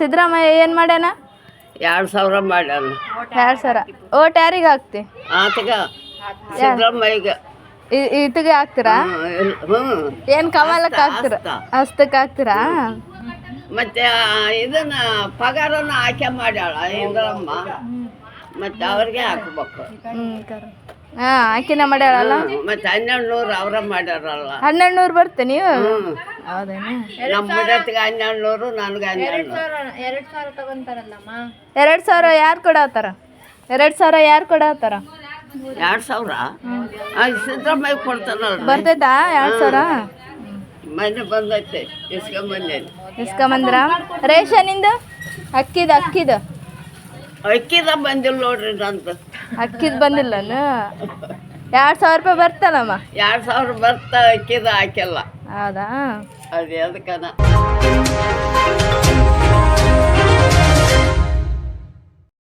ಸಿದ್ದರಾಮಯ್ಯ ಏನು ಮಾಡ್ಯಾನ? ಎರಡು ಸಾವಿರ ಮಾಡ್ಯಾನ. ಎರಡು ಸಾವಿರ. ಓಟ್ ಯಾರಿಗೆ ಹಾಕ್ತಿ? ಆತಗ ಸಿದ್ದರಾಮಯ್ಯಗೆ. ಹಾಕ್ತೀರಾ? ಏನು ಕಮಲಕ್ಕೆ ಹಾಕ್ತೀರ? ಹಸ್ತಕ್ಕೆ ಹಾಕ್ತೀರಾ? ಮತ್ತೆ ಇದನ್ನ ಪಗಾರನ ಆಯ್ಕೆ ಮಾಡ್ಯಾಳ ಇಂದ್ರಮ್ಮ. ಮತ್ತೆ ಅವ್ರಿಗೆ ಹಾಕ್ಬೇಕು. ಹಾ ಆಕಿನ ಮಾಡ್ಯಾಳಲ್ಲ. ಮತ್ತೆ ಹನ್ನೆರಡು ನೂರು ಅವ್ರ ಮಾಡ್ಯಾರಲ್ಲ. ಹನ್ನೆರಡು ನೂರು ಬರ್ತೆ ನೀವು? ಎರಡು ಸಾವಿರ ಯಾರು ಕೊಡತ್ತಾರ ಎರಡು ಸಾವಿರ ಯಾರು ಕೊಡತ್ತಾರ ಎರಡು ಸಾವಿರ? ಆ, ಸಿದ್ದರಾಮಯ್ಯ ಕೊಡ್ತಾನಲ್ರಿ ಬರ್ತೈತಾ ಎರಡು ಸಾವಿರ? ಮನೆ ಬಂದೈತೆ ಇಸ್ಕೊಂಬಂದ್ರ? ರೇಷನಿಂದ ಅಕ್ಕಿದ ಅಕ್ಕಿದ. ಅಕ್ಕಿದ ಬಂದಿಲ್ಲ ನೋಡ್ರಿ ಅಂತ ಅಕ್ಕಿದ ಬಂದಿಲ್ಲನು? ಎರಡು ಸಾವಿರ ರೂಪಾಯಿ ಬರ್ತಲ್ಲಮ್ಮ ಎರಡು ಸಾವಿರ ಬರ್ತಾ ಅಕ್ಕಿದ ಹಾಕಿಲ್ಲ. அதா அது எதுக்கான